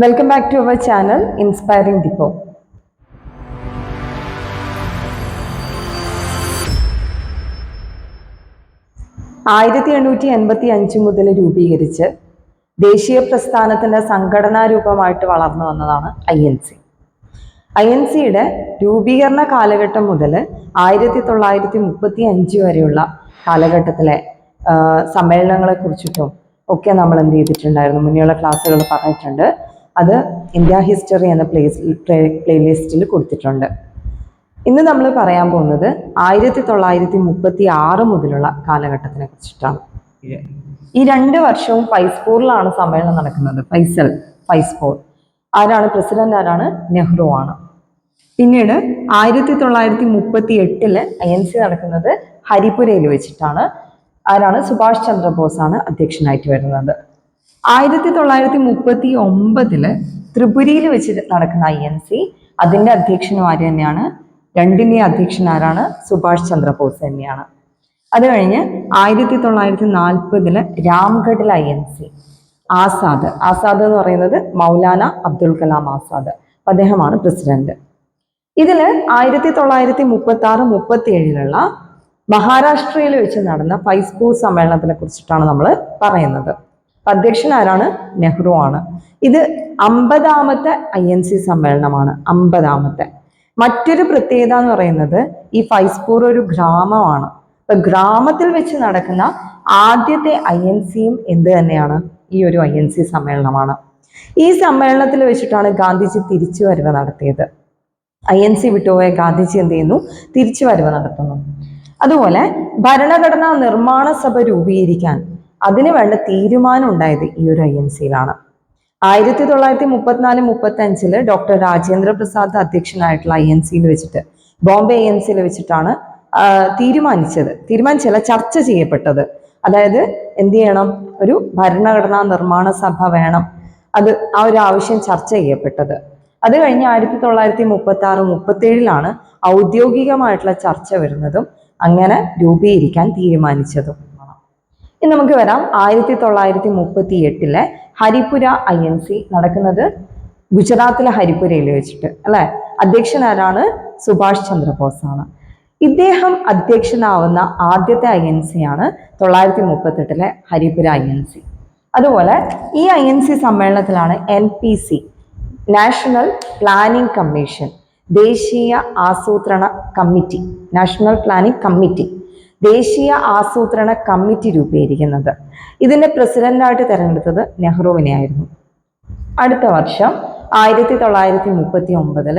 Welcome back to our channel inspiring depot ആയിരത്തി എണ്ണൂറ്റി എൺപത്തി അഞ്ച് മുതൽ രൂപീകരിച്ച് ദേശീയ പ്രസ്ഥാനത്തിന്റെ സംഘടനാ രൂപമായിട്ട് വളർന്നു വന്നതാണ് I N C I N സിയുടെ രൂപീകരണ കാലഘട്ടം മുതൽ ആയിരത്തി തൊള്ളായിരത്തി മുപ്പത്തി അഞ്ച് വരെയുള്ള കാലഘട്ടത്തിലെ സമ്മേളനങ്ങളെ കുറിച്ചിട്ടും ഒക്കെ നമ്മൾ എന്ത് ചെയ്തിട്ടുണ്ടായിരുന്നു മുന്നെയുള്ള ക്ലാസ്സുകൾ പറഞ്ഞിട്ടുണ്ട്. അത് ഇന്ത്യ ഹിസ്റ്ററി എന്ന പ്ലേസ് പ്ലേലിസ്റ്റിൽ കൊടുത്തിട്ടുണ്ട്. ഇന്ന് നമ്മൾ പറയാൻ പോകുന്നത് ആയിരത്തി തൊള്ളായിരത്തി മുപ്പത്തി ആറ് മുതലുള്ള കാലഘട്ടത്തിനെ കുറിച്ചിട്ടാണ്. ഈ രണ്ട് വർഷവും ഫൈസ്പൂറിലാണ് സമ്മേളനം നടക്കുന്നത്. ഫൈസൽ ഫൈസ്പൂർ. ആരാണ് പ്രസിഡന്റ് ആരാണ്? നെഹ്റു ആണ്. പിന്നീട് ആയിരത്തി തൊള്ളായിരത്തി മുപ്പത്തി എട്ടിൽ ഐ എൻ സി നടക്കുന്നത് ഹരിപുരയിൽ വെച്ചിട്ടാണ്. ആരാണ്? സുഭാഷ് ചന്ദ്രബോസ് ആണ് അധ്യക്ഷനായിട്ട് വരുന്നത്. ആയിരത്തി തൊള്ളായിരത്തി മുപ്പത്തി ഒമ്പതിൽ ത്രിപുരയിൽ വെച്ച് നടക്കുന്ന ഐ എൻ സി അതിന്റെ അധ്യക്ഷനും ആര് തന്നെയാണ്? രണ്ടിന്റെ അധ്യക്ഷൻ ആരാണ്? സുഭാഷ് ചന്ദ്രബോസ് തന്നെയാണ്. അത് കഴിഞ്ഞ് ആയിരത്തി തൊള്ളായിരത്തി നാൽപ്പതിൽ രാംഗഡിൽ I N C Azad. Azad എന്ന് പറയുന്നത് മൗലാന അബ്ദുൽ കലാം ആസാദ്. അദ്ദേഹമാണ് പ്രസിഡന്റ്. ഇതിൽ ആയിരത്തി തൊള്ളായിരത്തി മുപ്പത്തി ആറ് മുപ്പത്തി ഏഴിലുള്ള മഹാരാഷ്ട്രയിൽ വെച്ച് നടന്ന ഫൈസ്പൂർ സമ്മേളനത്തിനെ കുറിച്ചിട്ടാണ് നമ്മൾ പറയുന്നത്. അധ്യക്ഷൻ ആരാണ് നെഹ്റു ആണ്. ഇത് അമ്പതാമത്തെ ഐ എൻ സി സമ്മേളനമാണ് അമ്പതാമത്തെ. മറ്റൊരു പ്രത്യേകത എന്ന് പറയുന്നത് ഈ ഫൈസ്പൂർ ഒരു ഗ്രാമമാണ്. അപ്പൊ ഗ്രാമത്തിൽ വെച്ച് നടക്കുന്ന ആദ്യത്തെ ഐ എൻ സിയും എന്ത് തന്നെയാണ്? ഈ ഒരു ഐ എൻ സി സമ്മേളനമാണ്. ഈ സമ്മേളനത്തിൽ വെച്ചിട്ടാണ് ഗാന്ധിജി തിരിച്ചു വരവ് നടത്തിയത്. ഐ എൻ സി വിട്ടുപോയ ഗാന്ധിജി എന്ത് ചെയ്യുന്നു? തിരിച്ചു വരവ് നടത്തുന്നു. അതുപോലെ ഭരണഘടനാ നിർമ്മാണ സഭ രൂപീകരിക്കാൻ അതിന് വേണ്ട തീരുമാനം ഉണ്ടായത് ഈ ഒരു ഐ എൻ സിയിലാണ് ആയിരത്തി തൊള്ളായിരത്തി മുപ്പത്തിനാല് മുപ്പത്തി അഞ്ചിൽ ഡോക്ടർ രാജേന്ദ്ര പ്രസാദ് അധ്യക്ഷനായിട്ടുള്ള ഐ എൻ സിയിൽ വെച്ചിട്ട് ബോംബെ ഐ എൻ സിയിൽ വെച്ചിട്ടാണ് തീരുമാനിച്ചത്. തീരുമാനിച്ചല്ല ചർച്ച ചെയ്യപ്പെട്ടത്. അതായത് എന്ത് ചെയ്യണം? ഒരു ഭരണഘടനാ നിർമ്മാണ സഭ വേണം. അത് ആ ഒരു ആവശ്യം ചർച്ച ചെയ്യപ്പെട്ടത്. അത് കഴിഞ്ഞ് ആയിരത്തി തൊള്ളായിരത്തി മുപ്പത്തി ആറ് മുപ്പത്തി ഏഴിലാണ് ഔദ്യോഗികമായിട്ടുള്ള ചർച്ച വരുന്നതും അങ്ങനെ രൂപീകരിക്കാൻ തീരുമാനിച്ചതും. ഇനി നമുക്ക് വരാം. ആയിരത്തി തൊള്ളായിരത്തി മുപ്പത്തി എട്ടിലെ ഹരിപുര ഐ എൻ സി നടക്കുന്നത് ഗുജറാത്തിലെ ഹരിപുരയിൽ വെച്ചിട്ട് അല്ലെ? അധ്യക്ഷൻ ആരാണ്? സുഭാഷ് ചന്ദ്രബോസ് ആണ് ഇദ്ദേഹം അധ്യക്ഷനാവുന്ന ആദ്യത്തെ ഐ എൻ സി ആണ് തൊള്ളായിരത്തി മുപ്പത്തെട്ടിലെ ഹരിപുര ഐ എൻ സി അതുപോലെ ഈ ഐ എൻ സി സമ്മേളനത്തിലാണ് N P C national planning commission ദേശീയ ആസൂത്രണ കമ്മിറ്റി നാഷണൽ പ്ലാനിംഗ് കമ്മിറ്റി ദേശീയ ആസൂത്രണ കമ്മിറ്റി രൂപീകരിക്കുന്നത്. ഇതിന്റെ പ്രസിഡന്റായിട്ട് തെരഞ്ഞെടുത്തത് നെഹ്റുവിനെ ആയിരുന്നു. അടുത്ത വർഷം ആയിരത്തി തൊള്ളായിരത്തി മുപ്പത്തി ഒമ്പതിൽ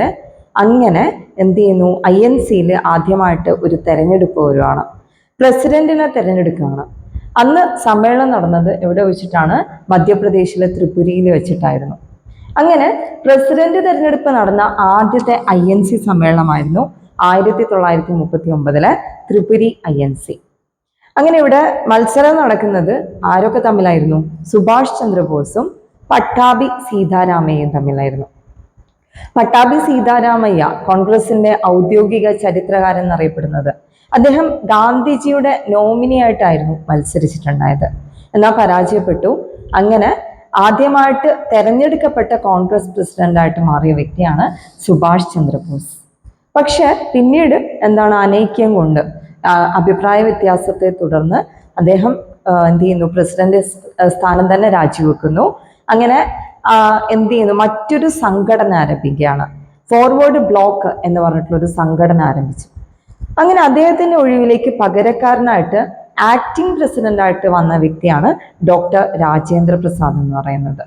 അങ്ങനെ എന്ത് ചെയ്യുന്നു? ഐ എൻ സിയിൽ ആദ്യമായിട്ട് ഒരു തെരഞ്ഞെടുപ്പ് വരുവാണ്. പ്രസിഡന്റിനെ തെരഞ്ഞെടുക്കുകയാണ്. അന്ന് സമ്മേളനം നടന്നത് എവിടെ വെച്ചിട്ടാണ്? മധ്യപ്രദേശിലെ ത്രിപുരയിൽ വെച്ചിട്ടായിരുന്നു. അങ്ങനെ പ്രസിഡന്റ് തെരഞ്ഞെടുപ്പ് നടന്ന ആദ്യത്തെ ഐ എൻ സി സമ്മേളനമായിരുന്നു ആയിരത്തി തൊള്ളായിരത്തി മുപ്പത്തി ഒമ്പതിലെ ത്രിപുരി ഐ എൻ സി അങ്ങനെ ഇവിടെ മത്സരം നടക്കുന്നത് ആരൊക്കെ തമ്മിലായിരുന്നു? സുഭാഷ് ചന്ദ്രബോസും പട്ടാഭി സീതാരാമയ്യയും തമ്മിലായിരുന്നു. പട്ടാഭി സീതാരാമയ്യ കോൺഗ്രസിന്റെ ഔദ്യോഗിക ചരിത്രകാരൻ എന്നറിയപ്പെടുന്നത്. അദ്ദേഹം ഗാന്ധിജിയുടെ നോമിനിയായിട്ടായിരുന്നു മത്സരിച്ചിട്ടുണ്ടായത്. എന്നാൽ പരാജയപ്പെട്ടു. അങ്ങനെ ആദ്യമായിട്ട് തെരഞ്ഞെടുക്കപ്പെട്ട കോൺഗ്രസ് പ്രസിഡന്റായിട്ട് മാറിയ വ്യക്തിയാണ് സുഭാഷ് ചന്ദ്രബോസ്. പക്ഷെ പിന്നീട് എന്താണ് അനൈക്യം കൊണ്ട് അഭിപ്രായ വ്യത്യാസത്തെ തുടർന്ന് അദ്ദേഹം എന്ത് ചെയ്യുന്നു? പ്രസിഡന്റ് സ്ഥാനം തന്നെ രാജിവെക്കുന്നു. അങ്ങനെ എന്ത് ചെയ്യുന്നു? മറ്റൊരു സംഘടന ആരംഭിക്കുകയാണ്. ഫോർവേഡ് ബ്ലോക്ക് എന്ന് പറഞ്ഞിട്ടുള്ള ഒരു സംഘടന ആരംഭിച്ചു. അങ്ങനെ അദ്ദേഹത്തിന്റെ ഒഴിവിലേക്ക് പകരക്കാരനായിട്ട് ആക്ടിംഗ് പ്രസിഡന്റായിട്ട് വന്ന വ്യക്തിയാണ് ഡോക്ടർ രാജേന്ദ്ര പ്രസാദ് എന്ന് പറയുന്നത്.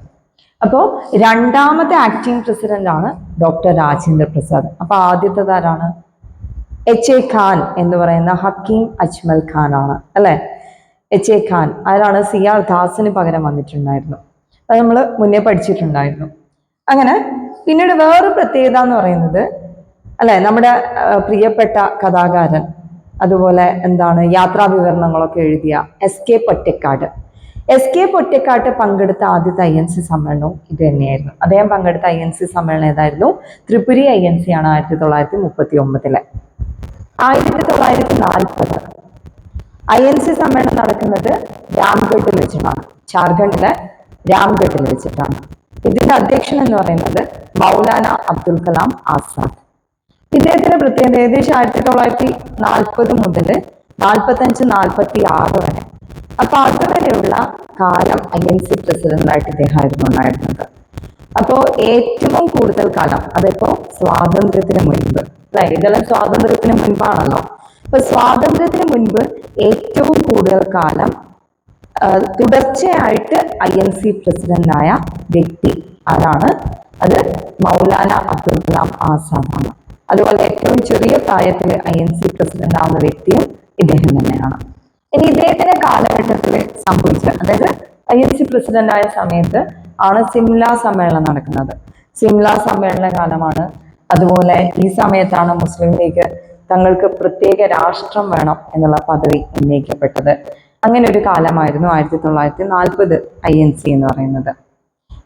അപ്പോൾ രണ്ടാമത്തെ ആക്ടിംഗ് പ്രസിഡന്റ് ആണ് ഡോക്ടർ രാജേന്ദ്ര പ്രസാദ്. അപ്പൊ ആദ്യത്തെ ആരാണ്? എച്ച് എ ഖാൻ എന്ന് പറയുന്ന ഹക്കീം അജ്മൽ ഖാൻ ആണ് അല്ലെ? എച്ച് എ ഖാൻ ആരാണ് സി ആർ ദാസിന് പകരം വന്നിട്ടുണ്ടായിരുന്നു. അത് നമ്മൾ മുന്നേ പഠിച്ചിട്ടുണ്ടായിരുന്നു. അങ്ങനെ പിന്നീട് വേറൊരു പ്രത്യേകത എന്ന് പറയുന്നത് അല്ലെ? നമ്മുടെ പ്രിയപ്പെട്ട കഥാകാരൻ അതുപോലെ എന്താണ് യാത്രാ വിവരണങ്ങളൊക്കെ എഴുതിയ S K Pottekkatt. S K Pottekkatt പങ്കെടുത്ത ആദ്യത്തെ ഐ എൻ സി സമ്മേളനവും ഇത് തന്നെയായിരുന്നു. അദ്ദേഹം പങ്കെടുത്ത ഐ എൻ സി സമ്മേളനം ഏതായിരുന്നു? ത്രിപുരി ഐ എൻ സി ആണ് ആയിരത്തി തൊള്ളായിരത്തി മുപ്പത്തി ഒമ്പതിലെ ആയിരത്തി തൊള്ളായിരത്തി നാൽപ്പത് ഐ എൻ സി സമ്മേളനം നടക്കുന്നത് രാംഗഡിൽ വെച്ചിട്ടാണ്. ജാർഖണ്ഡിലെ രാംഗഡിൽ വെച്ചിട്ടാണ്. ഇതിന്റെ അധ്യക്ഷൻ എന്ന് പറയുന്നത് മൗലാന അബ്ദുൽ കലാം ആസാദ്. ഇദ്ദേഹത്തിന്റെ പ്രത്യേകത ഏകദേശം ആയിരത്തി തൊള്ളായിരത്തി നാൽപ്പത് മുതൽ നാൽപ്പത്തഞ്ച് നാൽപ്പത്തി ആറ് വരെ. അപ്പൊ അതുവരെയുള്ള കാലം ഐ എൻ സി പ്രസിഡന്റായിട്ട് ഇദ്ദേഹമായിരുന്നു ഉണ്ടായിരുന്നത് അപ്പോ ഏറ്റവും കൂടുതൽ കാലം അതിപ്പോ സ്വാതന്ത്ര്യത്തിന് മുൻപ് അല്ലേ ഇതെല്ലാം സ്വാതന്ത്ര്യത്തിന് മുൻപാണല്ലോ. അപ്പൊ സ്വാതന്ത്ര്യത്തിന് മുൻപ് ഏറ്റവും കൂടുതൽ കാലം തുടർച്ചയായിട്ട് ഐ എൻ സി പ്രസിഡന്റായ വ്യക്തി ആരാണ്? അത് മൗലാന അബ്ദുൽ കലാം ആസാദാണ് അതുപോലെ ഏറ്റവും ചെറിയ പ്രായത്തിൽ ഐ എൻ സി പ്രസിഡന്റ് ആവുന്ന വ്യക്തിയും ഇദ്ദേഹം തന്നെയാണ്. ഇനി ഇദ്ദേഹത്തിന്റെ കാലഘട്ടത്തിൽ സംഭവിച്ച അതായത് ഐ എസ് സി പ്രസിഡന്റ് ആയ സമയത്ത് ആണ് സിംല സമ്മേളനം നടക്കുന്നത്. സിംല സമ്മേളന കാലമാണ്. അതുപോലെ ഈ സമയത്താണ് മുസ്ലിം ലീഗ് തങ്ങൾക്ക് പ്രത്യേക രാഷ്ട്രം വേണം എന്നുള്ള പദവി ഉന്നയിക്കപ്പെട്ടത്. അങ്ങനെ ഒരു കാലമായിരുന്നു ആയിരത്തി തൊള്ളായിരത്തി നാൽപ്പത് ഐ എൻ സി എന്ന് പറയുന്നത്.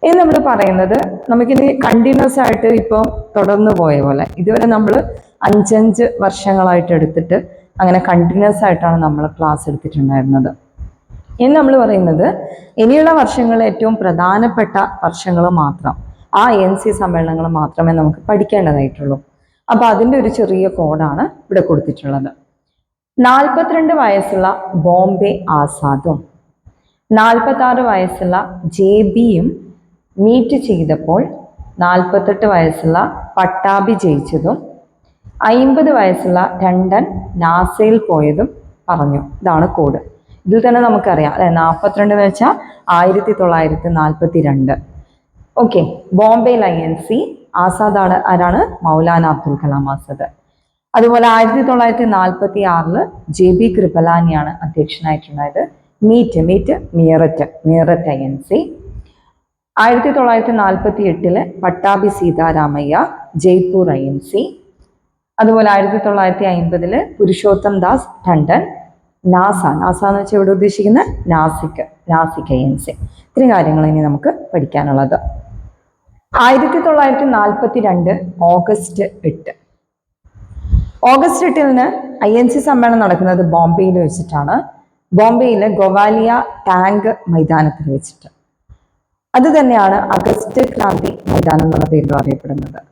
ഇനി നമ്മൾ പറയുന്നത് നമുക്കിത് കണ്ടിന്യൂസ് ആയിട്ട് ഇപ്പോൾ തുടർന്നു പോയ പോലെ ഇതുവരെ നമ്മൾ അഞ്ചഞ്ച് വർഷങ്ങളായിട്ട് എടുത്തിട്ട് അങ്ങനെ കണ്ടിന്യൂസ് ആയിട്ടാണ് നമ്മൾ ക്ലാസ് എടുത്തിട്ടുണ്ടായിരുന്നത്. ഇനി നമ്മൾ പറയുന്നത് ഇനിയുള്ള വർഷങ്ങളിൽ ഏറ്റവും പ്രധാനപ്പെട്ട വർഷങ്ങൾ മാത്രം ആ എൻ സി സമ്മേളനങ്ങൾ മാത്രമേ നമുക്ക് പഠിക്കേണ്ടതായിട്ടുള്ളൂ. അപ്പൊ അതിന്റെ ഒരു ചെറിയ കോഡാണ് ഇവിടെ കൊടുത്തിട്ടുള്ളത്. നാൽപ്പത്തിരണ്ട് വയസ്സുള്ള ബോംബെ ആസാദും നാൽപ്പത്തി ആറ് വയസ്സുള്ള ജെ ബിയും മീറ്റ് ചെയ്തപ്പോൾ നാൽപ്പത്തെട്ട് വയസ്സുള്ള പട്ടാഭി ജയിച്ചതും അയിമ്പത് വയസ്സുള്ള രണ്ടൻ നാസയിൽ പോയതും പറഞ്ഞു. ഇതാണ് കോഡ് ഇതിൽ തന്നെ നമുക്കറിയാം. അല്ലെ നാൽപ്പത്തിരണ്ട് എന്ന് വെച്ചാൽ ആയിരത്തി തൊള്ളായിരത്തി നാൽപ്പത്തി രണ്ട് ഓക്കെ ബോംബെ ലയൻസി ആസാദാണ് ആരാണ്? മൗലാന അബ്ദുൽ കലാം ആസാദ്. അതുപോലെ ആയിരത്തി തൊള്ളായിരത്തി നാൽപ്പത്തി ആറിൽ ജെ ബി കൃപലാനിയാണ് അധ്യക്ഷനായിട്ടുണ്ടായത്. Meet meet Meerut Meerut I N C ആയിരത്തി തൊള്ളായിരത്തി നാൽപ്പത്തി എട്ടിൽ Pattabhi Sitaramayya Jaipur I N C അതുപോലെ ആയിരത്തി തൊള്ളായിരത്തി അമ്പതിൽ പുരുഷോത്തം ദാസ് ടണ്ടൻ നാസ. നാസ എന്ന് വെച്ചാൽ ഇവിടെ ഉദ്ദേശിക്കുന്ന? നാസിക് നാസിക് സി. ഇത്രയും കാര്യങ്ങൾ ഇനി നമുക്ക് പഠിക്കാനുള്ളത്. ആയിരത്തി തൊള്ളായിരത്തി നാൽപ്പത്തി രണ്ട് ഓഗസ്റ്റ് എട്ട്. ഓഗസ്റ്റ് എട്ടിന് ഐ എൻ സി സമ്മേളനം നടക്കുന്നത് ബോംബെയിൽ വെച്ചിട്ടാണ്. ബോംബെയിലെ ഗോവാലിയ ടാങ്ക് മൈതാനത്തിൽ വെച്ചിട്ട്. അത് തന്നെയാണ് അഗസ്റ്റ് ക്രാന്തി മൈതാനം എന്നുള്ള പേരിൽ അറിയപ്പെടുന്നത്.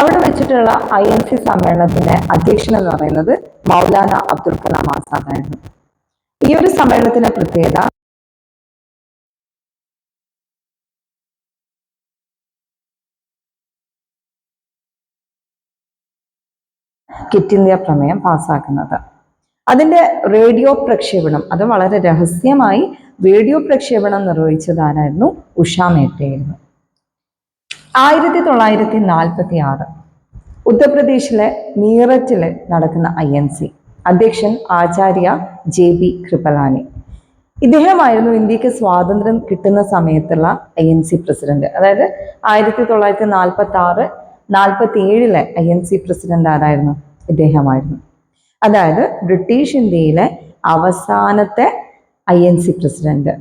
അവിടെ വെച്ചിട്ടുള്ള ഐ എൻ സി സമ്മേളനത്തിന്റെ അധ്യക്ഷൻ എന്ന് പറയുന്നത് മൗലാന അബ്ദുൽ കലാം ആസാദ് ആയിരുന്നു. ഈ ഒരു സമ്മേളനത്തിന്റെ പ്രത്യേകത കിറ്റ് ഇന്ത്യ പ്രമേയം പാസ്സാക്കുന്നത്. അതിന്റെ റേഡിയോ പ്രക്ഷേപണം അത് വളരെ രഹസ്യമായി റേഡിയോ പ്രക്ഷേപണം നിർവഹിച്ചതാരായിരുന്നു ഉഷ മേത്തയായിരുന്നു. ആയിരത്തി തൊള്ളായിരത്തി നാൽപ്പത്തി ആറ് ഉത്തർപ്രദേശിലെ മീററ്റിൽ നടക്കുന്ന ഐ എൻ സി. അധ്യക്ഷൻ ആചാര്യ ജെ ബി കൃപലാനി. ഇദ്ദേഹമായിരുന്നു ഇന്ത്യയ്ക്ക് സ്വാതന്ത്ര്യം കിട്ടുന്ന സമയത്തുള്ള ഐ എൻ സി പ്രസിഡന്റ്. അതായത് ആയിരത്തി തൊള്ളായിരത്തി നാൽപ്പത്തി ആറ് നാൽപ്പത്തി ഏഴിലെ ഐ എൻ സി പ്രസിഡന്റ് ആരായിരുന്നു? ഇദ്ദേഹമായിരുന്നു. അതായത് ബ്രിട്ടീഷ് ഇന്ത്യയിലെ അവസാനത്തെ ഐ എൻ സി പ്രസിഡന്റ്.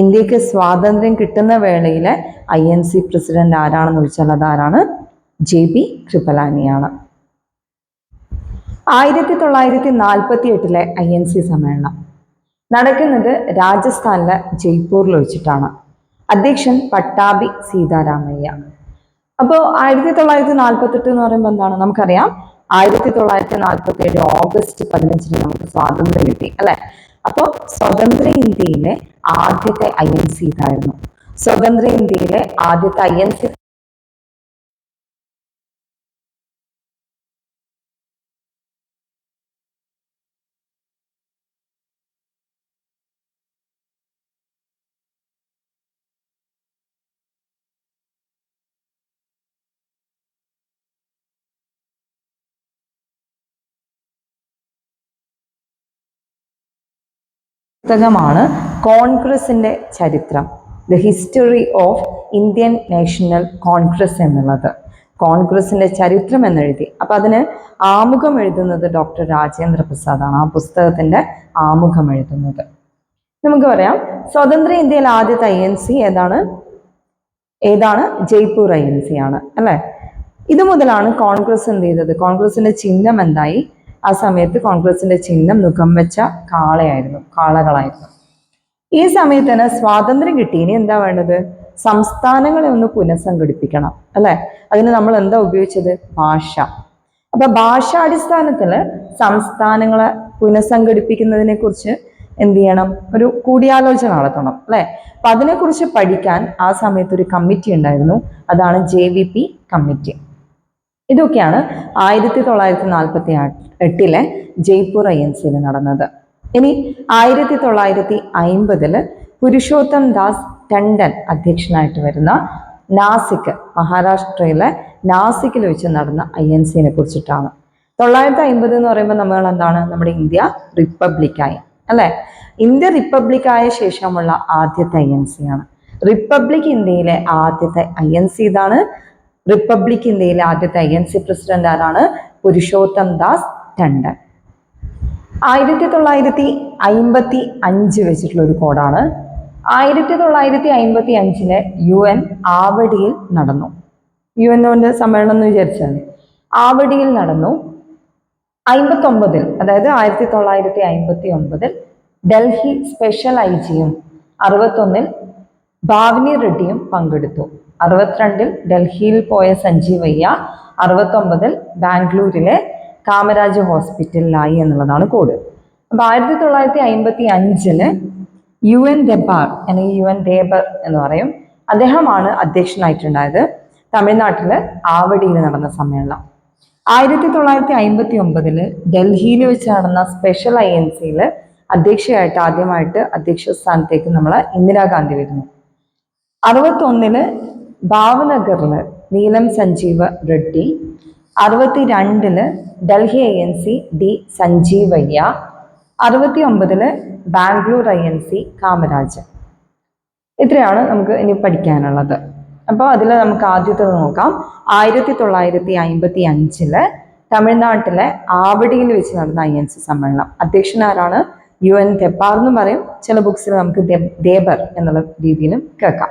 ഇന്ത്യയ്ക്ക് സ്വാതന്ത്ര്യം കിട്ടുന്ന വേളയിലെ ഐ എൻ സി പ്രസിഡന്റ് ആരാണെന്ന് ചോദിച്ചാൽ അതാരാണ് ജെ പി കൃപലാനിയാണ്. ആയിരത്തി തൊള്ളായിരത്തി നാൽപ്പത്തി എട്ടിലെ ഐ എൻ സി സമ്മേളനം നടക്കുന്നത് രാജസ്ഥാനിലെ ജയ്പൂരിൽ വെച്ചിട്ടാണ് അധ്യക്ഷൻ പട്ടാഭി സീതാരാമയ്യ. അപ്പോൾ ആയിരത്തി തൊള്ളായിരത്തി നാൽപ്പത്തെട്ട് എന്ന് പറയുമ്പോൾ എന്താണ്? നമുക്കറിയാം. ആയിരത്തി തൊള്ളായിരത്തി നാൽപ്പത്തി ഏഴ് ഓഗസ്റ്റ് പതിനഞ്ചിന് നമുക്ക് സ്വാതന്ത്ര്യം കിട്ടി അല്ലെ? അപ്പോൾ സ്വതന്ത്ര ഇന്ത്യയിലെ ആദ്യത്തെ ഐ എൻ സി ഇതായിരുന്നു. സ്വതന്ത്ര ഇന്ത്യയിലെ ആദ്യത്തെ ഐ എൻ സി പുസ്തകമാണ് കോൺഗ്രസിന്റെ ചരിത്രം the history of Indian national congress എന്നുള്ളത്. കോൺഗ്രസിന്റെ ചരിത്രം എന്നെഴുതി. അപ്പം അതിന് ആമുഖം എഴുതുന്നത് ഡോക്ടർ രാജേന്ദ്ര പ്രസാദാണ്. ആ പുസ്തകത്തിന്റെ ആമുഖം എഴുതുന്നത്. നമുക്ക് പറയാം സ്വതന്ത്ര ഇന്ത്യയിൽ ആദ്യത്തെ ഐ എൻ സി ഏതാണ്? ഏതാണ്? ജയ്പൂർ ഐ എൻ സി ആണ് അല്ലേ? ഇത് മുതലാണ് കോൺഗ്രസ് എന്ത് ചെയ്തത്? കോൺഗ്രസിന്റെ ചിഹ്നം എന്തായി? ആ സമയത്ത് കോൺഗ്രസിന്റെ ചിഹ്നം മുഖം വെച്ച കാളയായിരുന്നു കാളകളായിരുന്നു. ഈ സമയത്ത് തന്നെ സ്വാതന്ത്ര്യം കിട്ടി. ഇനി എന്താ വേണ്ടത്? സംസ്ഥാനങ്ങളെ ഒന്ന് പുനഃസംഘടിപ്പിക്കണം അല്ലെ? അതിന് നമ്മൾ എന്താ ഉപയോഗിച്ചത്? ഭാഷ. അപ്പൊ ഭാഷാടിസ്ഥാനത്തിൽ സംസ്ഥാനങ്ങളെ പുനഃസംഘടിപ്പിക്കുന്നതിനെ കുറിച്ച് എന്ത് ചെയ്യണം? ഒരു കൂടിയാലോചന നടത്തണം അല്ലെ? അപ്പൊ അതിനെക്കുറിച്ച് പഠിക്കാൻ ആ സമയത്ത് ഒരു കമ്മിറ്റി ഉണ്ടായിരുന്നു. അതാണ് ജെ വി പി കമ്മിറ്റി. ഇതൊക്കെയാണ് ആയിരത്തി തൊള്ളായിരത്തി നാൽപ്പത്തി എട്ടിലെ ജയ്പൂർ ഐ എൻ നടന്നത്. ഇനി ആയിരത്തി തൊള്ളായിരത്തി അയിമ്പതിൽ പുരുഷോത്തം ദാസ് ടണ്ടൻ അധ്യക്ഷനായിട്ട് വരുന്ന നാസിക് മഹാരാഷ്ട്രയിലെ നാസിക്കിൽ വെച്ച് നടന്ന ഐ എൻ സിനെ കുറിച്ചിട്ടാണ്. തൊള്ളായിരത്തി അമ്പത് എന്ന് പറയുമ്പോൾ നമ്മൾ എന്താണ്? നമ്മുടെ ഇന്ത്യ റിപ്പബ്ലിക്കായി അല്ലെ? ഇന്ത്യ റിപ്പബ്ലിക്കായ ശേഷമുള്ള ആദ്യത്തെ ഐ എൻ സി ആണ് റിപ്പബ്ലിക് ഇന്ത്യയിലെ ആദ്യത്തെ ഐ എൻ സി ഇതാണ്. റിപ്പബ്ലിക് ഇന്ത്യയിലെ ആദ്യത്തെ ഐ എൻ സി പ്രസിഡന്റ് ആരാണ്? പുരുഷോത്തം ദാസ് ടണ്ടൻ ആയിരത്തി തൊള്ളായിരത്തി അയിമ്പത്തി അഞ്ച് വെച്ചിട്ടുള്ള ഒരു കോഡാണ്. ആയിരത്തി തൊള്ളായിരത്തി അയിമ്പത്തി അഞ്ചിന് യു എൻ ആവടിയിൽ നടന്നു. യു എന്നോന്റെ സമ്മേളനം എന്ന് വിചാരിച്ചാൽ മതി. ആവടിയിൽ നടന്നു. അയിമ്പത്തി ഒമ്പതിൽ അതായത് ആയിരത്തി തൊള്ളായിരത്തി അയിമ്പത്തി ഒമ്പതിൽ ഡൽഹി സ്പെഷ്യൽ ഐ ജിയും അറുപത്തൊന്നിൽ ഭാവനി റെഡ്ഡിയും പങ്കെടുത്തു. അറുപത്തിരണ്ടിൽ ഡൽഹിയിൽ പോയ സഞ്ജീവയ്യ അറുപത്തൊമ്പതിൽ ബാംഗ്ലൂരിലെ കാമരാജ് ഹോസ്പിറ്റലിലായി എന്നുള്ളതാണ് കോഡ്. അപ്പൊ ആയിരത്തി തൊള്ളായിരത്തി അമ്പത്തി അഞ്ചിൽ യു എൻ ദെബാർ അല്ലെങ്കിൽ യു എൻ ദേബർ എന്ന് പറയും അദ്ദേഹമാണ് അധ്യക്ഷനായിട്ടുണ്ടായത്. തമിഴ്നാട്ടിൽ ആവടിയിൽ നടന്ന സമ്മേളനം. ആയിരത്തി തൊള്ളായിരത്തി അമ്പത്തി ഒമ്പതിൽ ഡൽഹിയിൽ വെച്ച് നടന്ന സ്പെഷ്യൽ ഐ എൻ സിയിൽ അധ്യക്ഷയായിട്ട് ആദ്യമായിട്ട് അധ്യക്ഷ സ്ഥാനത്തേക്ക് നമ്മളെ ഇന്ദിരാഗാന്ധി വരുന്നു. അറുപത്തൊന്നിന് ഭാവനഗറിൽ നീലം സഞ്ജീവ് റെഡ്ഡി അറുപത്തി രണ്ടിൽ Delhi I N C D Sanjivayya അറുപത്തി ഒമ്പതിൽ Bangalore I N C Kamaraj ഇത്രയാണ് നമുക്ക് ഇനി പഠിക്കാനുള്ളത്. അപ്പോൾ അതിൽ നമുക്ക് ആദ്യത്തേത് നോക്കാം. ആയിരത്തി തൊള്ളായിരത്തി അമ്പത്തി അഞ്ചിൽ തമിഴ്നാട്ടിലെ ആവടിയിൽ വെച്ച് നടന്ന ഐ എൻ സി സമ്മേളനം. അധ്യക്ഷൻ ആരാണ്? യു എൻ തെപ്പാർ എന്ന് പറയും. ചില ബുക്സിൽ നമുക്ക് ദേബർ എന്നുള്ള രീതിയിലും കേൾക്കാം.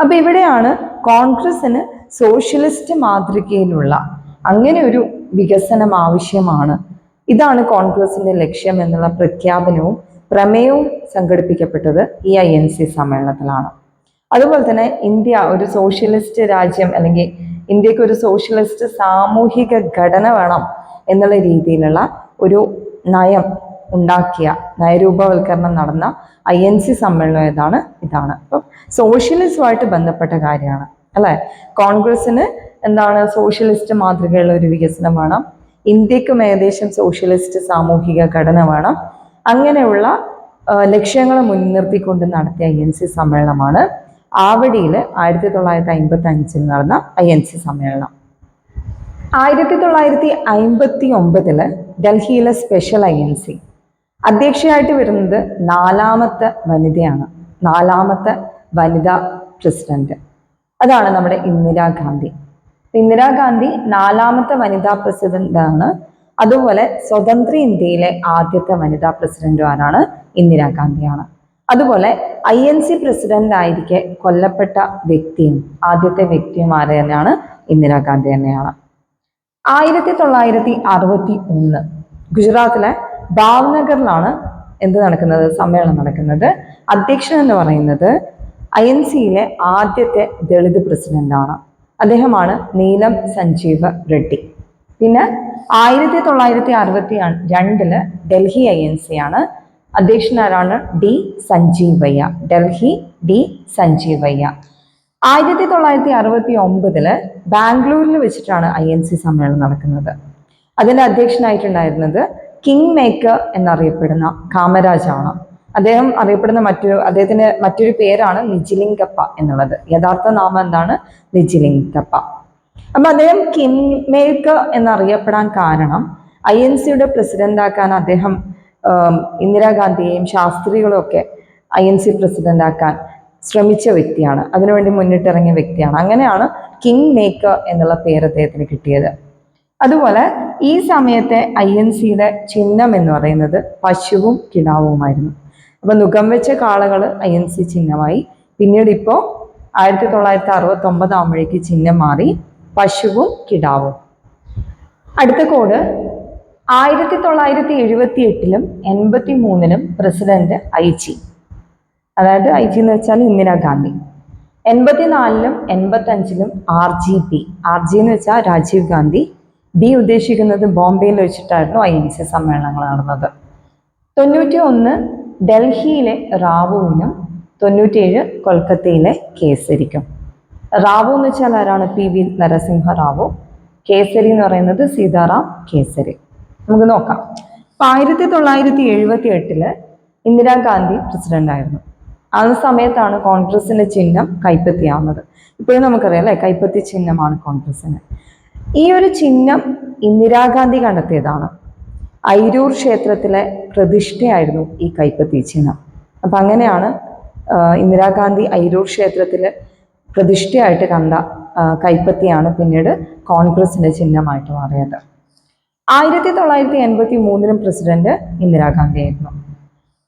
അപ്പൊ ഇവിടെയാണ് കോൺഗ്രസിന് സോഷ്യലിസ്റ്റ് മാതൃകയിലുള്ള അങ്ങനെ ഒരു വികസനം ആവശ്യമാണ്. ഇതാണ് കോൺഗ്രസിന്റെ ലക്ഷ്യം എന്നുള്ള പ്രഖ്യാപനവും പ്രമേയവും സംഘടിപ്പിക്കപ്പെട്ടത് ഈ ഐ എൻ സി സമ്മേളനത്തിലാണ്. അതുപോലെ തന്നെ ഇന്ത്യ ഒരു സോഷ്യലിസ്റ്റ് രാജ്യം അല്ലെങ്കിൽ ഇന്ത്യയ്ക്ക് ഒരു സോഷ്യലിസ്റ്റ് സാമൂഹിക ഘടന വേണം എന്നുള്ള രീതിയിലുള്ള ഒരു നയം ഉണ്ടാക്കിയ നയരൂപവൽക്കരണം നടന്ന ഐ എൻ സി സമ്മേളനം ഏതാണ് ഇതാണ്. അപ്പം സോഷ്യലിസവുമായിട്ട് ബന്ധപ്പെട്ട കാര്യമാണ് അല്ലെ? കോൺഗ്രസിന് എന്താണ് സോഷ്യലിസ്റ്റ് മാതൃകയുള്ള ഒരു വികസനം വേണം. ഇന്ത്യക്കും ഏകദേശം സോഷ്യലിസ്റ്റ് സാമൂഹിക ഘടന വേണം. അങ്ങനെയുള്ള ലക്ഷ്യങ്ങളെ മുൻനിർത്തിക്കൊണ്ട് നടത്തിയ ഐ എൻ സി സമ്മേളനമാണ്. ആവടിയിൽ ആയിരത്തി തൊള്ളായിരത്തി അമ്പത്തി അഞ്ചിൽ നടന്ന ഐ എൻ സി സമ്മേളനം. ആയിരത്തി തൊള്ളായിരത്തി അമ്പത്തി ഒമ്പതിൽ ഡൽഹിയിലെ സ്പെഷ്യൽ ഐ എൻ സി. അധ്യക്ഷയായിട്ട് വരുന്നത് നാലാമത്തെ വനിതയാണ്. നാലാമത്തെ വനിതാ പ്രസിഡന്റ്. അതാണ് നമ്മുടെ ഇന്ദിരാഗാന്ധി. ഇന്ദിരാഗാന്ധി നാലാമത്തെ വനിതാ പ്രസിഡന്റ് ആണ് അതുപോലെ സ്വതന്ത്ര ഇന്ത്യയിലെ ആദ്യത്തെ വനിതാ പ്രസിഡന്റും ആരാണ് ഇന്ദിരാഗാന്ധിയാണ്. അതുപോലെ ഐ എൻ സി പ്രസിഡന്റ് ആയിരിക്കെ കൊല്ലപ്പെട്ട വ്യക്തിയും ആദ്യത്തെ വ്യക്തിയും ആര് തന്നെയാണ്? ഇന്ദിരാഗാന്ധി തന്നെയാണ്. ആയിരത്തി തൊള്ളായിരത്തി അറുപത്തി ഒന്ന് ഗുജറാത്തിലെ ഭാവ്നഗറിലാണ് എന്ത് നടക്കുന്നത്? സമ്മേളനം നടക്കുന്നത്. അധ്യക്ഷൻ എന്ന് പറയുന്നത് ഐ എൻ സിയിലെ ആദ്യത്തെ ദളിത് പ്രസിഡന്റാണ്. അദ്ദേഹമാണ് നീലം സഞ്ജീവ് റെഡ്ഡി. പിന്നെ ആയിരത്തി തൊള്ളായിരത്തി അറുപത്തി രണ്ടിൽ ഡൽഹി ഐ എൻ സി ആണ് അധ്യക്ഷനാരാണ് ഡി സഞ്ജീവയ്യ. ഡൽഹി ഡി സഞ്ജീവയ്യ. ആയിരത്തി തൊള്ളായിരത്തി അറുപത്തി ഒമ്പതിൽ ബാംഗ്ലൂരിൽ വെച്ചിട്ടാണ് ഐ എൻ സി സമ്മേളനം നടക്കുന്നത്. അതിന്റെ അധ്യക്ഷനായിട്ടുണ്ടായിരുന്നത് കിങ് മേക്കർ എന്നറിയപ്പെടുന്ന കാമരാജാണ്. അദ്ദേഹം അറിയപ്പെടുന്ന മറ്റൊരു അദ്ദേഹത്തിന്റെ മറ്റൊരു പേരാണ് നിജിലിംഗപ്പ എന്നുള്ളത്. യഥാർത്ഥ നാമം എന്താണ്? നിജിലിംഗപ്പ. അപ്പൊ അദ്ദേഹം കിംമേൽക്ക എന്നറിയപ്പെടാൻ കാരണം ഐ എൻ സിയുടെ പ്രസിഡന്റ് ആക്കാൻ അദ്ദേഹം ഇന്ദിരാഗാന്ധിയെയും ശാസ്ത്രികളും ഒക്കെ ഐ എൻ സി പ്രസിഡന്റ് ആക്കാൻ ശ്രമിച്ച വ്യക്തിയാണ്. അതിനുവേണ്ടി മുന്നിട്ടിറങ്ങിയ വ്യക്തിയാണ്. അങ്ങനെയാണ് കിങ് മേക്കർ എന്നുള്ള പേര് അദ്ദേഹത്തിന് കിട്ടിയത്. അതുപോലെ ഈ സമയത്തെ ഐ എൻ സിയുടെ ചിഹ്നം എന്ന് പറയുന്നത് പശുവും കിടാവുമായിരുന്നു. അപ്പൊ നുഖം വെച്ച കാളകൾ ഐ എൻ സി ചിഹ്നമായി. പിന്നീട് ഇപ്പോ ആയിരത്തി തൊള്ളായിരത്തി അറുപത്തി ഒമ്പത് ആകുമ്പോഴേക്ക് ചിഹ്നം മാറി പശുവും കിടാവും. അടുത്ത കോഡ് ആയിരത്തി തൊള്ളായിരത്തി എഴുപത്തി എട്ടിലും എൺപത്തി മൂന്നിലും പ്രസിഡന്റ് ഐ ജി അതായത് ഐ ജി എന്ന് വെച്ചാൽ ഇന്ദിരാഗാന്ധി എൺപത്തിനാലിലും എൺപത്തഞ്ചിലും R G P R G എന്ന് വെച്ചാൽ രാജീവ് ഗാന്ധി. ബി ഉദ്ദേശിക്കുന്നത് ബോംബെയിൽ വെച്ചിട്ടായിരുന്നു ഐ എൻ സി സമ്മേളനങ്ങൾ നടന്നത്. തൊണ്ണൂറ്റി ഒന്ന് ഡൽഹിയിലെ റാവുവിനും തൊണ്ണൂറ്റിയേഴ് കൊൽക്കത്തയിലെ കേസരിക്കും. റാവു എന്ന് വെച്ചാൽ ആരാണ്? P V Narasimha Rao. Kesari എന്ന് പറയുന്നത് സീതാറാം കേസരി. നമുക്ക് നോക്കാം. അപ്പൊ ആയിരത്തി തൊള്ളായിരത്തി എഴുപത്തി എട്ടിൽ ഇന്ദിരാഗാന്ധി പ്രസിഡന്റ് ആയിരുന്നു. ആ സമയത്താണ് കോൺഗ്രസിന്റെ ചിഹ്നം കൈപ്പത്തിയാവുന്നത്. ഇപ്പോഴും നമുക്കറിയാം അല്ലെ? കൈപ്പത്തി ചിഹ്നമാണ് കോൺഗ്രസിന്. ഈ ഒരു ചിഹ്നം ഇന്ദിരാഗാന്ധി കണ്ടെത്തിയതാണ്. ഐരൂർ ക്ഷേത്രത്തിലെ പ്രതിഷ്ഠയായിരുന്നു ഈ കൈപ്പത്തി ചിഹ്നം. അപ്പം അങ്ങനെയാണ് ഇന്ദിരാഗാന്ധി ഐരൂർ ക്ഷേത്രത്തിൽ പ്രതിഷ്ഠയായിട്ട് കണ്ട കൈപ്പത്തിയാണ് പിന്നീട് കോൺഗ്രസിന്റെ ചിഹ്നമായിട്ട് മാറിയത്. ആയിരത്തി തൊള്ളായിരത്തി എൺപത്തി മൂന്നിലും പ്രസിഡന്റ് ഇന്ദിരാഗാന്ധി ആയിരുന്നു.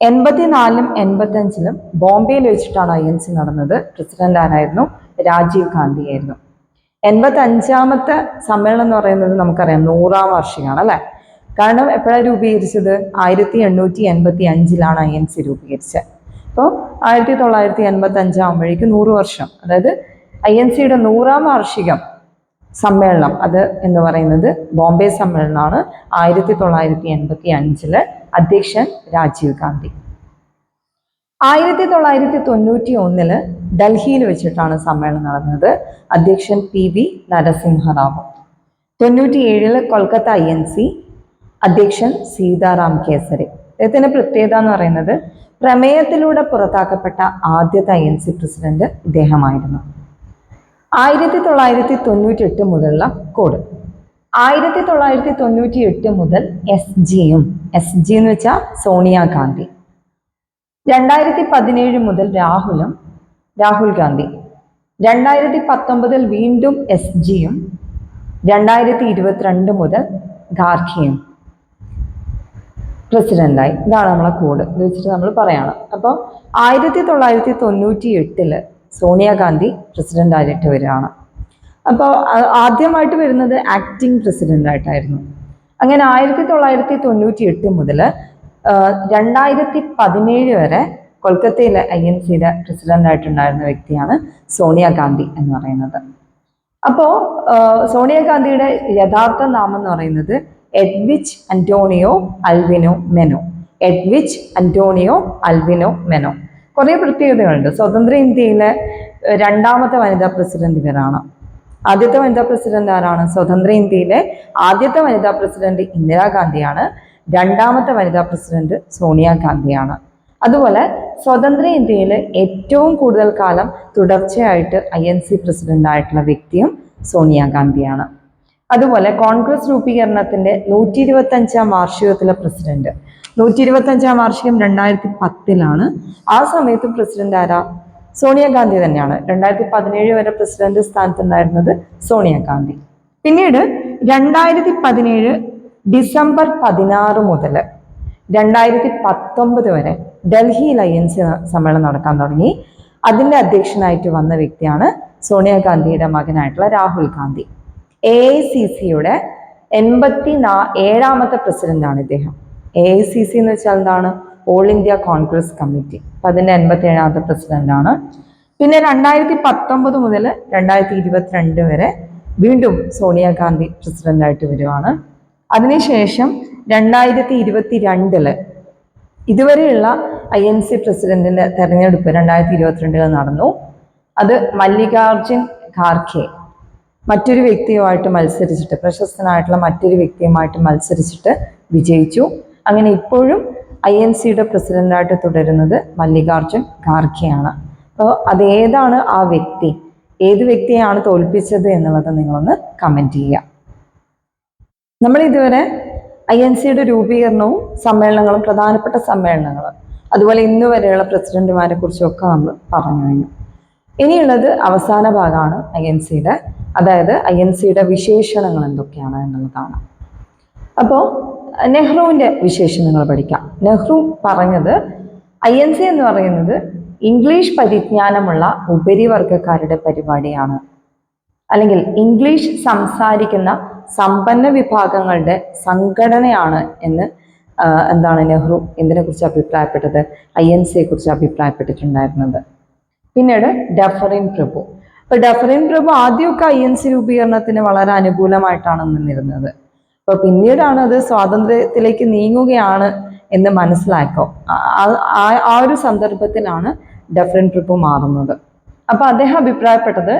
എൺപത്തിനാലിലും എൺപത്തഞ്ചിലും ബോംബെയിൽ വെച്ചിട്ടാണ് ഐ എൻ സി നടന്നത്. പ്രസിഡന്റ് ആരായിരുന്നു? രാജീവ് ഗാന്ധി ആയിരുന്നു. എൺപത്തി അഞ്ചാമത്തെ സമ്മേളനം എന്ന് പറയുന്നത് നമുക്കറിയാം നൂറാം വാർഷികമാണ് അല്ലെ? കാരണം എപ്പോഴാണ് രൂപീകരിച്ചത്? ആയിരത്തി എണ്ണൂറ്റി എൺപത്തി അഞ്ചിലാണ് ഐ എൻ സി രൂപീകരിച്ചത്. അപ്പോൾ ആയിരത്തി തൊള്ളായിരത്തി എൺപത്തി അഞ്ചാകുമ്പോഴേക്ക് നൂറ് വർഷം. അതായത് ഐ എൻ സിയുടെ നൂറാം വാർഷികം സമ്മേളനം അത് എന്ന് പറയുന്നത് ബോംബെ സമ്മേളനമാണ് ആയിരത്തി തൊള്ളായിരത്തി എൺപത്തി അഞ്ചിൽ അധ്യക്ഷൻ രാജീവ് ഗാന്ധി. ആയിരത്തി തൊള്ളായിരത്തി തൊണ്ണൂറ്റി ഒന്നിൽ ഡൽഹിയിൽ വെച്ചിട്ടാണ് സമ്മേളനം നടന്നത് അധ്യക്ഷൻ പി വി നരസിംഹറാവു. തൊണ്ണൂറ്റി ഏഴിൽ കൊൽക്കത്ത ഐ എൻ സി അധ്യക്ഷൻ സീതാറാം കേസരി. അദ്ദേഹത്തിന്റെ പ്രത്യേകത എന്ന് പറയുന്നത് പ്രമേയത്തിലൂടെ പുറത്താക്കപ്പെട്ട ആദ്യത്തെ ഐ എൻ സി പ്രസിഡന്റ് ഇദ്ദേഹമായിരുന്നു. ആയിരത്തി തൊള്ളായിരത്തി തൊണ്ണൂറ്റി എട്ട് മുതലുള്ള കോഡ്. ആയിരത്തി തൊള്ളായിരത്തി തൊണ്ണൂറ്റി എട്ട് മുതൽ എസ് ജിയും എസ് ജി എന്ന് വെച്ചാൽ സോണിയാഗാന്ധി രണ്ടായിരത്തി പതിനേഴ് മുതൽ രാഹുലും രാഹുൽ ഗാന്ധി. രണ്ടായിരത്തി പത്തൊമ്പതിൽ വീണ്ടും എസ് ജിയും രണ്ടായിരത്തി ഇരുപത്തിരണ്ട് മുതൽ ഖാർഖിയും പ്രസിഡന്റായി. ഇതാണ് നമ്മളെ കൂട്. ഇത് വെച്ചിട്ട് നമ്മൾ പറയാണ്. അപ്പോൾ ആയിരത്തി തൊള്ളായിരത്തി തൊണ്ണൂറ്റി എട്ടിൽ സോണിയാഗാന്ധി പ്രസിഡന്റായിട്ട് വരികയാണ്. അപ്പോൾ ആദ്യമായിട്ട് വരുന്നത് ആക്ടിംഗ് പ്രസിഡന്റായിട്ടായിരുന്നു അങ്ങനെ ആയിരത്തി തൊള്ളായിരത്തി തൊണ്ണൂറ്റി എട്ട് മുതൽ രണ്ടായിരത്തി പതിനേഴ് വരെ കൊൽക്കത്തയിലെ ഐ എൻ സിയുടെ പ്രസിഡന്റായിട്ടുണ്ടായിരുന്ന വ്യക്തിയാണ് സോണിയാഗാന്ധി എന്ന് പറയുന്നത്. അപ്പോൾ സോണിയാഗാന്ധിയുടെ യഥാർത്ഥ നാമം എന്ന് പറയുന്നത് എഡ്വിച്ച് അന്റോണിയോ അൽവിനോ മെനോ. എഡ്വിച്ച് അന്റോണിയോ അൽവിനോ മെനോ. കുറേ പ്രത്യേകതകളുണ്ട്. സ്വതന്ത്ര ഇന്ത്യയിലെ രണ്ടാമത്തെ വനിതാ പ്രസിഡന്റ് ഇവരാണ്. ആദ്യത്തെ വനിതാ പ്രസിഡന്റ് ആരാണ്? സ്വതന്ത്ര ഇന്ത്യയിലെ ആദ്യത്തെ വനിതാ പ്രസിഡന്റ് ഇന്ദിരാഗാന്ധിയാണ്. രണ്ടാമത്തെ വനിതാ പ്രസിഡന്റ് സോണിയാഗാന്ധിയാണ്. അതുപോലെ സ്വതന്ത്ര ഇന്ത്യയിൽ ഏറ്റവും കൂടുതൽ കാലം തുടർച്ചയായിട്ട് ഐ എൻ സി പ്രസിഡന്റ് ആയിട്ടുള്ള വ്യക്തിയും സോണിയാഗാന്ധിയാണ്. അതുപോലെ കോൺഗ്രസ് രൂപീകരണത്തിന്റെ നൂറ്റി ഇരുപത്തി അഞ്ചാം വാർഷികത്തിലെ പ്രസിഡന്റ്. നൂറ്റി ഇരുപത്തി അഞ്ചാം വാർഷികം രണ്ടായിരത്തി പത്തിലാണ് ആ സമയത്ത് പ്രസിഡന്റ് ആരാ? സോണിയാഗാന്ധി തന്നെയാണ്. രണ്ടായിരത്തി പതിനേഴ് വരെ പ്രസിഡന്റ് സ്ഥാനത്തുണ്ടായിരുന്നത് സോണിയാഗാന്ധി. പിന്നീട് രണ്ടായിരത്തി പതിനേഴ് ഡിസംബർ പതിനാറ് മുതൽ രണ്ടായിരത്തി പത്തൊമ്പത് വരെ ഡൽഹി ലയൻസ് സമ്മേളനം നടക്കാൻ തുടങ്ങി. അതിന്റെ അധ്യക്ഷനായിട്ട് വന്ന വ്യക്തിയാണ് സോണിയാഗാന്ധിയുടെ മകനായിട്ടുള്ള Rahul Gandhi. A I C സിയുടെ എൺപത്തി നാ ഏഴാമത്തെ പ്രസിഡന്റാണ് ഇദ്ദേഹം. എ ഐ സി സി എന്ന് വെച്ചാൽ എന്താണ്? ഓൾ ഇന്ത്യ കോൺഗ്രസ് കമ്മിറ്റി അപ്പൊ അതിന്റെ എൺപത്തി ഏഴാമത്തെ പ്രസിഡന്റാണ്. പിന്നെ രണ്ടായിരത്തി പത്തൊമ്പത് മുതൽ രണ്ടായിരത്തി ഇരുപത്തിരണ്ട് വരെ വീണ്ടും സോണിയാഗാന്ധി പ്രസിഡന്റായിട്ട് വരുവാണ്. അതിനുശേഷം രണ്ടായിരത്തി ഇരുപത്തി രണ്ടിൽ ഇതുവരെയുള്ള ഐ എൻ സി പ്രസിഡന്റിന്റെ തെരഞ്ഞെടുപ്പ് രണ്ടായിരത്തി ഇരുപത്തിരണ്ടിൽ നടന്നു. അത് മല്ലികാർജുൻ ഖാർഖെ മറ്റൊരു വ്യക്തിയുമായിട്ട് മത്സരിച്ചിട്ട് പ്രശസ്തനായിട്ടുള്ള മറ്റൊരു വ്യക്തിയുമായിട്ട് മത്സരിച്ചിട്ട് വിജയിച്ചു. അങ്ങനെ ഇപ്പോഴും ഐ എൻ സിയുടെ പ്രസിഡന്റായിട്ട് തുടരുന്നത് മല്ലികാർജുൻ ഖാർഖെയാണ് അപ്പോൾ അതേതാണ് ആ വ്യക്തി? ഏത് വ്യക്തിയാണ് തോൽപ്പിച്ചത് എന്നുള്ളത് നിങ്ങളൊന്ന് കമന്റ് ചെയ്യുക. നമ്മൾ ഇതുവരെ ഐ എൻ സിയുടെ രൂപീകരണവും സമ്മേളനങ്ങളും പ്രധാനപ്പെട്ട സമ്മേളനങ്ങളും അതുപോലെ ഇന്ന് വരെയുള്ള പ്രസിഡന്റുമാരെ കുറിച്ചൊക്കെ നമ്മൾ പറഞ്ഞു കഴിഞ്ഞു. ഇനിയുള്ളത് അവസാന ഭാഗമാണ് ഐ എൻ സിയുടെ അതായത് ഐ എൻ സിയുടെ വിശേഷണങ്ങൾ എന്തൊക്കെയാണ് എന്നുള്ളതാണ്. അപ്പോൾ നെഹ്റുവിന്റെ വിശേഷണങ്ങൾ പഠിക്കാം. നെഹ്റു പറഞ്ഞത് ഐ എൻ സി എന്ന് പറയുന്നത് ഇംഗ്ലീഷ് പരിജ്ഞാനമുള്ള ഉപരിവർഗക്കാരുടെ പരിപാടിയാണ്. അല്ലെങ്കിൽ ഇംഗ്ലീഷ് സംസാരിക്കുന്ന സമ്പന്ന വിഭാഗങ്ങളുടെ സംഘടനയാണ് എന്ന് എന്താണ് നെഹ്റു എന്തിനെ കുറിച്ച് അഭിപ്രായപ്പെട്ടത്? ഐ എൻ സിയെ കുറിച്ച് അഭിപ്രായപ്പെട്ടിട്ടുണ്ടായിരുന്നത്. പിന്നീട് ഡഫറിൻ പ്രഭു. അപ്പൊ ഡഫറിൻ പ്രഭു ആദ്യമൊക്കെ ഐ എൻ സി രൂപീകരണത്തിന് വളരെ അനുകൂലമായിട്ടാണ് നിന്നിരുന്നത്. അപ്പൊ പിന്നീടാണ് അത് സ്വാതന്ത്ര്യത്തിലേക്ക് നീങ്ങുകയാണ് എന്ന് മനസ്സിലാക്കോ ആ ഒരു സന്ദർഭത്തിലാണ് ഡഫറിൻ പ്രഭു മാറുന്നത്. അപ്പൊ അദ്ദേഹം അഭിപ്രായപ്പെട്ടത്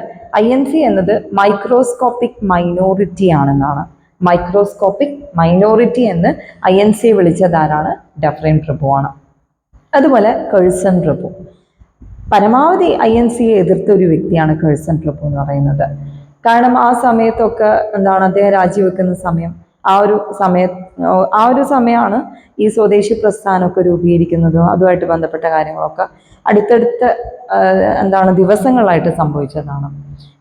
ഐ എൻ സി എന്നത് മൈക്രോസ്കോപ്പിക് മൈനോറിറ്റി ആണെന്നാണ്. മൈക്രോസ്കോപ്പിക് മൈനോറിറ്റി എന്ന് ഐ എൻ സി വിളിച്ചതാരാണ് ഡഫറിൻ പ്രഭുവാണ് അതുപോലെ കഴ്സൺ പ്രഭു. പരമാവധി ഐ എൻ സിയെ എതിർത്ത ഒരു വ്യക്തിയാണ് കേഴ്സൺ പ്രഭു എന്ന് പറയുന്നത്. കാരണം ആ സമയത്തൊക്കെ എന്താണ് അദ്ദേഹം രാജിവെക്കുന്ന സമയം ആ ഒരു സമയ ആ ഒരു സമയമാണ് ഈ സ്വദേശി പ്രസ്ഥാനമൊക്കെ രൂപീകരിക്കുന്നതും. അതുമായിട്ട് ബന്ധപ്പെട്ട കാര്യങ്ങളൊക്കെ അടുത്തടുത്ത എന്താണ് ദിവസങ്ങളായിട്ട് സംഭവിച്ചതാണ്.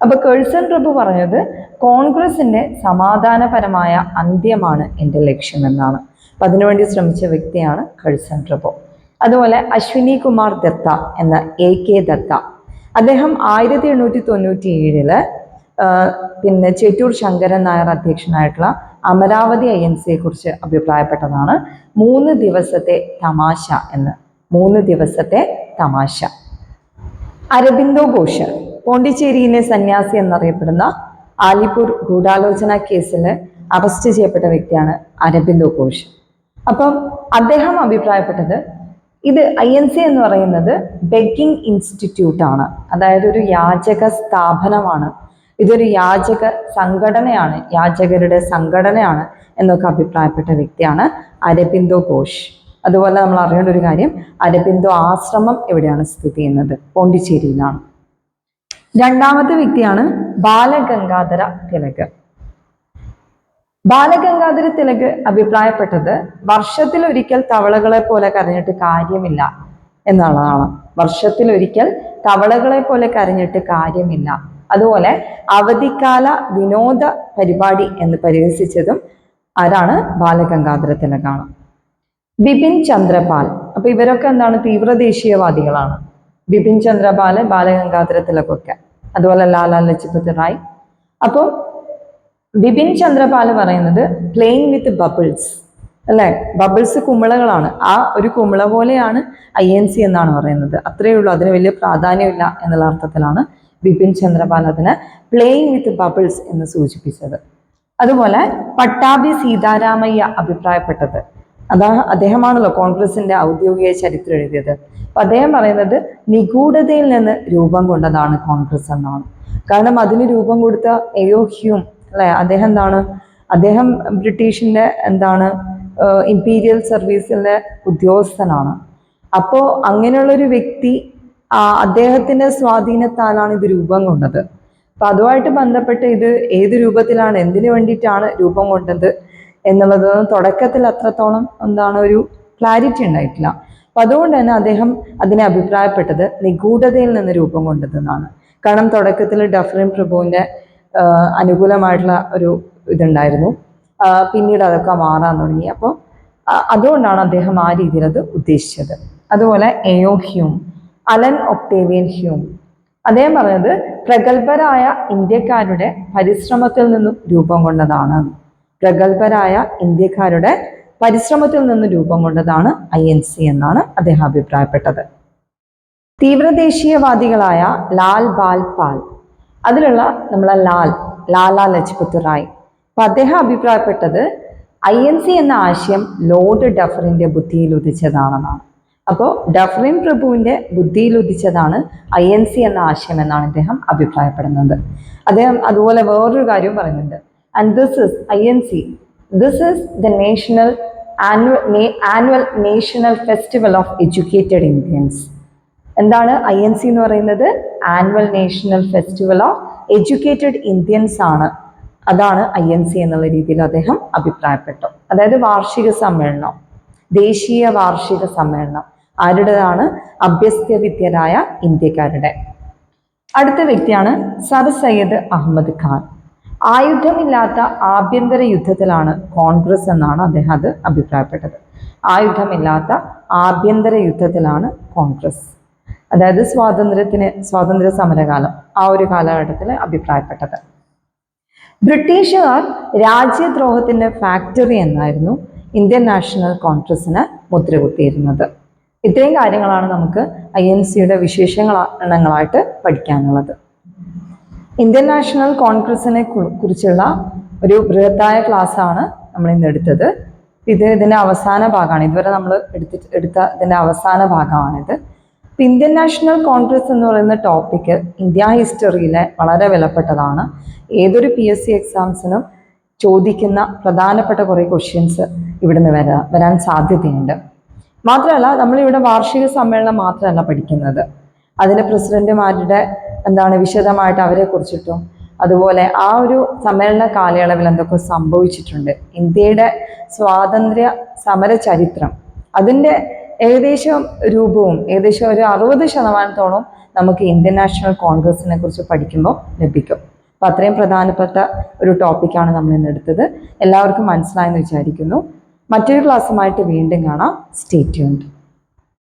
അപ്പൊ കേഴ്സൺ പ്രഭു പറഞ്ഞത് കോൺഗ്രസിന്റെ സമാധാനപരമായ അന്ത്യമാണ് എന്റെ ലക്ഷ്യമെന്നാണ്. അപ്പൊ അതിനുവേണ്ടി ശ്രമിച്ച വ്യക്തിയാണ് കേഴ്സൺ പ്രഭു അതുപോലെ അശ്വിനി കുമാർ ദത്ത എന്ന എ കെ ദത്ത. അദ്ദേഹം ആയിരത്തി എണ്ണൂറ്റി തൊണ്ണൂറ്റി ഏഴിൽ പിന്നെ ചേറ്റൂർ ശങ്കരൻ നായർ അധ്യക്ഷനായിട്ടുള്ള അമരാവതി ഐ എൻ സിയെ കുറിച്ച് അഭിപ്രായപ്പെട്ടതാണ്. മൂന്ന് ദിവസത്തെ തമാശ എന്ന്. മൂന്ന് ദിവസത്തെ തമാശ. അരബിന്ദോ ഘോഷ് പോണ്ടിച്ചേരിയിലെ സന്യാസി എന്നറിയപ്പെടുന്ന ആലിപ്പൂർ ഗൂഢാലോചന കേസിൽ അറസ്റ്റ് ചെയ്യപ്പെട്ട വ്യക്തിയാണ് അരബിന്ദോ ഘോഷ്. അപ്പം അദ്ദേഹം അഭിപ്രായപ്പെട്ടത് ഇത് ഐ എൻ സി എന്ന് പറയുന്നത് ബെഗിങ് ഇൻസ്റ്റിറ്റ്യൂട്ട് ആണ്. അതായത് ഒരു യാചക സ്ഥാപനമാണ്. ഇതൊരു യാചക സംഘടനയാണ് യാചകരുടെ സംഘടനയാണ് എന്നൊക്കെ അഭിപ്രായപ്പെട്ട വ്യക്തിയാണ് അരബിന്ദോ ഘോഷ്. അതുപോലെ നമ്മൾ അറിയേണ്ട ഒരു കാര്യം അരബിന്ദോ ആശ്രമം എവിടെയാണ് സ്ഥിതി ചെയ്യുന്നത്? പോണ്ടിച്ചേരിയിലാണ്. രണ്ടാമത്തെ വ്യക്തിയാണ് ബാലഗംഗാധര തിലക് ബാലഗംഗാധര തിലക് അഭിപ്രായപ്പെട്ടത് വർഷത്തിൽ ഒരിക്കൽ തവളകളെ പോലെ കരഞ്ഞിട്ട് കാര്യമില്ല എന്നുള്ളതാണ്. വർഷത്തിൽ ഒരിക്കൽ തവളകളെ പോലെ കരഞ്ഞിട്ട് കാര്യമില്ല. അതുപോലെ അവധിക്കാല വിനോദ പരിപാടി എന്ന് പരിഹസിച്ചതും ആരാണ്? ബാലഗംഗാധര തിലകാണ്. ബിപിൻ ചന്ദ്രപാൽ. അപ്പൊ ഇവരൊക്കെ എന്താണ്? തീവ്ര ദേശീയവാദികളാണ് ബിപിൻ ചന്ദ്രപാൽ ബാലഗംഗാധര തിലകൊക്കെ. അതുപോലെ ലാലാ ലജ്പത് റായ്. അപ്പോൾ ബിപിൻ ചന്ദ്രപാൽ പറയുന്നത് പ്ലെയിൻ വിത്ത് ബബിൾസ് അല്ലേ? ബബിൾസ് കുമിളകളാണ്. ആ ഒരു കുമിള പോലെയാണ് ഐ എൻ സി എന്നാണ് പറയുന്നത്. അത്രയേ ഉള്ളൂ. അതിന് വലിയ പ്രാധാന്യമില്ല എന്നുള്ള അർത്ഥത്തിലാണ് ബിപിൻ ചന്ദ്രപാൽ അതിനെ പ്ലെയിങ് വിത്ത് ബബിൾസ് എന്ന് സൂചിപ്പിച്ചത്. അതുപോലെ പട്ടാഭി സീതാരാമയ്യ അഭിപ്രായപ്പെട്ടത്. അതാ അദ്ദേഹമാണല്ലോ കോൺഗ്രസിന്റെ ഔദ്യോഗിക ചരിത്രം എഴുതിയത്. അപ്പൊ അദ്ദേഹം പറയുന്നത് നിഗൂഢതയിൽ നിന്ന് രൂപം കൊണ്ടതാണ് കോൺഗ്രസ് എന്നാണ്. കാരണം അതിന് രൂപം കൊടുത്ത എയോ ഹ്യൂം അല്ലെ? അദ്ദേഹം എന്താണ്? അദ്ദേഹം ബ്രിട്ടീഷിന്റെ എന്താണ് ഇമ്പീരിയൽ സർവീസിലെ ഉദ്യോഗസ്ഥനാണ്. അപ്പോൾ അങ്ങനെയുള്ളൊരു വ്യക്തി അദ്ദേഹത്തിന്റെ സ്വാധീനത്താലാണ് ഇത് രൂപം കൊണ്ടത്. അപ്പൊ അതുമായിട്ട് ബന്ധപ്പെട്ട് ഇത് ഏത് രൂപത്തിലാണ് എന്തിനു വേണ്ടിയിട്ടാണ് രൂപം കൊണ്ടത് എന്നുള്ളത് തുടക്കത്തിൽ അത്രത്തോളം എന്താണ് ഒരു ക്ലാരിറ്റി ഉണ്ടായിട്ടില്ല. അപ്പൊ അതുകൊണ്ട് തന്നെ അദ്ദേഹം അതിനെ അഭിപ്രായപ്പെട്ടത് നിഗൂഢതയിൽ നിന്ന് രൂപം കൊണ്ടതെന്നാണ്. കാരണം തുടക്കത്തിൽ ഡഫറിൻ പ്രഭുവിന്റെ ആ, അനുകൂലമായിട്ടുള്ള ഒരു ഇതുണ്ടായിരുന്നു. പിന്നീട് അതൊക്കെ മാറാൻ തുടങ്ങി. അപ്പോൾ അതുകൊണ്ടാണ് അദ്ദേഹം ആ രീതിയിൽ അത് ഉദ്ദേശിച്ചത്. അതുപോലെ A O Hume Allan Octavian Hume. അദ്ദേഹം പറഞ്ഞത് പ്രഗത്ഭരായ ഇന്ത്യക്കാരുടെ പരിശ്രമത്തിൽ നിന്നും രൂപം കൊണ്ടതാണ്. പ്രഗത്ഭരായ ഇന്ത്യക്കാരുടെ പരിശ്രമത്തിൽ നിന്നും രൂപം കൊണ്ടതാണ് ഐ എൻ സി എന്നാണ് അദ്ദേഹം അഭിപ്രായപ്പെട്ടത്. തീവ്രദേശീയവാദികളായ ലാൽ ബാൽ പാൽ അതിലുള്ള നമ്മളെ ലാൽ ലാലാ ലജ്പത് റായ്. അപ്പൊ അദ്ദേഹം അഭിപ്രായപ്പെട്ടത് ഐ എൻ സി എന്ന ആശയം ലോർഡ് ഡഫറിന്റെ ബുദ്ധിയിൽ ഉദിച്ചതാണെന്നാണ്. അപ്പോൾ ഡഫറിൻ പ്രഭുവിന്റെ ബുദ്ധിയിൽ ഉദിച്ചതാണ് ഐ എൻ സി എന്ന ആശയം എന്നാണ് അദ്ദേഹം അഭിപ്രായപ്പെടുന്നത്. അദ്ദേഹം അതുപോലെ വേറൊരു കാര്യവും പറയുന്നുണ്ട്. And this is I N C. This is the national annual annual national festival of educated Indians എന്താണ് ഐ എൻ സി എന്ന് പറയുന്നത്? Annual national festival of educated Indians ആണ്. അതാണ് ഐ എൻ സി എന്നുള്ള രീതിയിൽ അദ്ദേഹം അഭിപ്രായപ്പെട്ടു. അതായത് വാർഷിക സമ്മേളനം ദേശീയ വാർഷിക സമ്മേളനം ആരുടേതാണ്? അഭ്യസ്തവിദ്യരായ ഇന്ത്യക്കാരുടെ. അടുത്ത വ്യക്തിയാണ് സർ സയ്യദ് അഹമ്മദ് ഖാൻ. ആയുധമില്ലാത്ത ആഭ്യന്തര യുദ്ധത്തിലാണ് കോൺഗ്രസ് എന്നാണ് അദ്ദേഹം അത് അഭിപ്രായപ്പെട്ടത്. ആയുധമില്ലാത്ത ആഭ്യന്തര യുദ്ധത്തിലാണ് കോൺഗ്രസ്. അതായത് സ്വാതന്ത്ര്യത്തിന് സ്വാതന്ത്ര്യ സമരകാലം ആ ഒരു കാലഘട്ടത്തിൽ അഭിപ്രായപ്പെട്ടത്. ബ്രിട്ടീഷുകാർ രാജ്യദ്രോഹത്തിന്റെ ഫാക്ടറി എന്നായിരുന്നു ഇന്ത്യൻ നാഷണൽ കോൺഗ്രസിന് മുദ്രകുത്തിയിരുന്നത്. ഇത്രയും കാര്യങ്ങളാണ് നമുക്ക് ഐ എൻ സിയുടെ വിശേഷങ്ങളായിട്ട് പഠിക്കാനുള്ളത്. ഇന്ത്യൻ നാഷണൽ കോൺഗ്രസിനെ കുറിച്ചുള്ള ഒരു ബൃഹത്തായ ക്ലാസ് ആണ് നമ്മൾ ഇന്ന് എടുത്തത്. ഇത് ഇതിന്റെ അവസാന ഭാഗമാണ്. ഇതുവരെ നമ്മൾ എടുത്തിട്ട് എടുത്ത ഇതിന്റെ അവസാന ഭാഗമാണിത്. ഇപ്പൊ ഇന്ത്യൻ നാഷണൽ കോൺഗ്രസ് എന്ന് പറയുന്ന ടോപ്പിക്ക് ഇന്ത്യ ഹിസ്റ്ററിയിലെ വളരെ വിലപ്പെട്ടതാണ്. ഏതൊരു പി എസ് സി എക്സാംസിനും ചോദിക്കുന്ന പ്രധാനപ്പെട്ട കുറേ ക്വസ്റ്റ്യൻസ് ഇവിടുന്ന് വരാ വരാൻ സാധ്യതയുണ്ട്. മാത്രമല്ല നമ്മളിവിടെ വാർഷിക സമ്മേളനം മാത്രമല്ല പഠിക്കുന്നത്. അതിലെ പ്രസിഡന്റുമാരുടെ എന്താണ് വിശദമായിട്ട് അവരെ കുറിച്ചിട്ടും അതുപോലെ ആ ഒരു സമ്മേളന കാലയളവിൽ എന്തൊക്കെ സംഭവിച്ചിട്ടുണ്ട് ഇന്ത്യയുടെ സ്വാതന്ത്ര്യ സമര ചരിത്രം അതിന്റെ ഏകദേശം രൂപവും ഏകദേശം ഒരു അറുപത് ശതമാനത്തോളം നമുക്ക് ഇന്ത്യൻ നാഷണൽ കോൺഗ്രസിനെ കുറിച്ച് പഠിക്കുമ്പോൾ ലഭിക്കും. അപ്പം അത്രയും പ്രധാനപ്പെട്ട ഒരു ടോപ്പിക്കാണ് നമ്മൾ ഇന്ന് എടുത്തത്. എല്ലാവർക്കും മനസ്സിലായെന്ന് വിചാരിക്കുന്നു. മറ്റൊരു ക്ലാസ്സുമായിട്ട് വീണ്ടും കാണാം. Stay tuned